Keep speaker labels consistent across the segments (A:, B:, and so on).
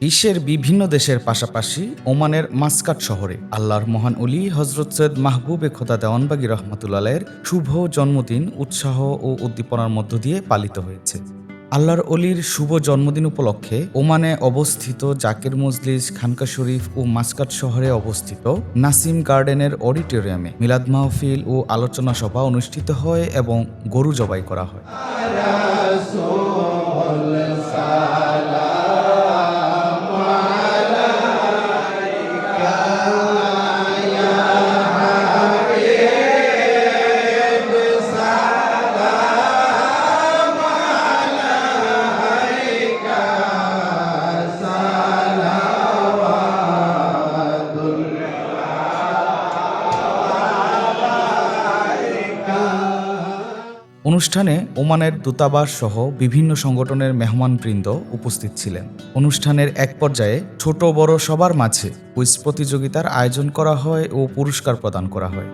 A: বিশ্বের বিভিন্ন দেশের পাশাপাশি ওমানের মাস্কাট শহরে আল্লাহর মহান অলি হজরত সৈয়দ মাহবুবে খোদা দেওয়ানবাগি রহমতুল্লাহের শুভ জন্মদিন উৎসাহ ও উদ্দীপনার মধ্য দিয়ে পালিত হয়েছে। আল্লাহর অলির শুভ জন্মদিন উপলক্ষে ওমানে অবস্থিত জাকের মজলিস, খানকা শরীফ ও মাস্কাট শহরে অবস্থিত নাসিম গার্ডেনের অডিটোরিয়ামে মিলাদ মাহফিল ও আলোচনা সভা অনুষ্ঠিত হয় এবং গরু জবাই করা হয়। অনুষ্ঠানে ওমানের দূতাবাস সহ বিভিন্ন সংগঠনের মেহমানবৃন্দ উপস্থিত ছিলেন। অনুষ্ঠানের এক পর্যায়ে ছোট বড় সবার মাঝে কুইজ প্রতিযোগিতার আয়োজন করা হয় ও পুরস্কার প্রদান করা হয়।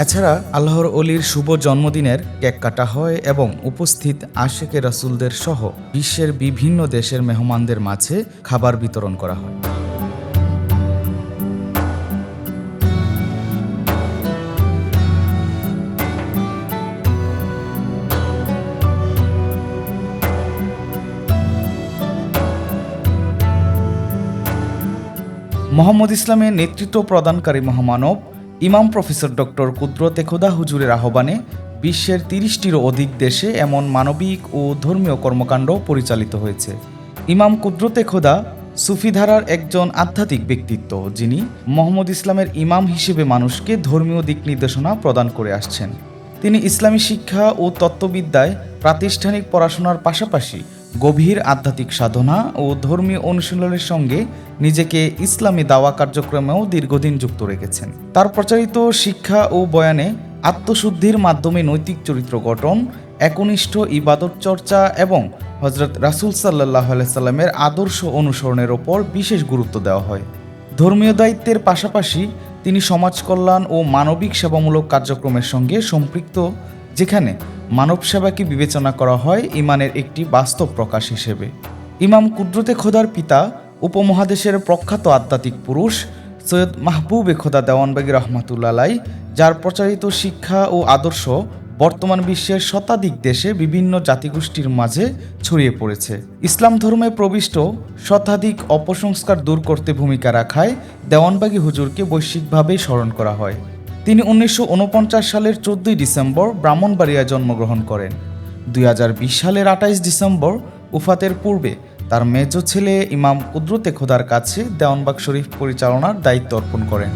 A: এছাড়া আল্লাহর অলির শুভ জন্মদিনের কেক কাটা হয় এবং উপস্থিত আশেকে রাসুলদের সহ বিশ্বের বিভিন্ন দেশের মেহমানদের মাঝে খাবার বিতরণ করা হয়। মোহাম্মদ ইসলামের নেতৃত্ব প্রদানকারী মহামানব ইমাম প্রফেসর ডক্টর কুদরতে খোদা হুজুরের আহ্বানে বিশ্বের তিরিশটিরও অধিক দেশে এমন মানবিক ও ধর্মীয় কর্মকাণ্ড পরিচালিত হয়েছে। ইমাম কুদরতে খোদা সুফিধারার একজন আধ্যাত্মিক ব্যক্তিত্ব, যিনি মোহাম্মদ ইসলামের ইমাম হিসেবে মানুষকে ধর্মীয় দিক নির্দেশনা প্রদান করে আসছেন। তিনি ইসলামী শিক্ষা ও তত্ত্ববিদ্যায় প্রাতিষ্ঠানিক পড়াশোনার পাশাপাশি গভীর আধ্যাত্মিক সাধনা ও ধর্মীয় অনুশীলনের সঙ্গে নিজেকে ইসলামী দাওয়া কার্যক্রমেও দীর্ঘদিন যুক্ত রেখেছেন। তার প্রচারিত শিক্ষা ও বয়ানে আত্মশুদ্ধির মাধ্যমে নৈতিক চরিত্র গঠন, একনিষ্ঠ ইবাদত চর্চা এবং হজরত রাসুল সাল্লাহ সাল্লামের আদর্শ অনুসরণের ওপর বিশেষ গুরুত্ব দেওয়া হয়। ধর্মীয় দায়িত্বের পাশাপাশি তিনি সমাজ কল্যাণ ও মানবিক সেবামূলক কার্যক্রমের সঙ্গে সম্পৃক্ত, যেখানে মানব সেবাকে বিবেচনা করা হয় ইমানের একটি বাস্তব প্রকাশ হিসেবে। ইমাম কুদরতে খোদার পিতা, উপমহাদেশের প্রখ্যাত আধ্যাত্মিক পুরুষ সৈয়দ মাহবুবে খোদা দেওয়ানবাগী রহমাতুল্লাহ যার প্রচারিত শিক্ষা ও আদর্শ বর্তমান বিশ্বের শতাধিক দেশে বিভিন্ন জাতিগোষ্ঠীর মাঝে ছড়িয়ে পড়েছে। ইসলাম ধর্মে প্রবিষ্ট শতাধিক অপসংস্কার দূর করতে ভূমিকা রাখায় দেওয়ানবাগী হুজুরকে বৈশ্বিকভাবে স্মরণ করা হয়। তিনি উনিশশো ঊনপঞ্চাশ সালের চোদ্দই ডিসেম্বর ব্রাহ্মণবাড়িয়ায় জন্মগ্রহণ করেন। দুই হাজার বিশ সালের আঠাইশ ডিসেম্বর উফাতের পূর্বে তার মেজ ছেলে ইমাম কুদরতে খোদার কাছে দেওয়ানবাগ শরীফ পরিচালনার দায়িত্ব অর্পণ করেন।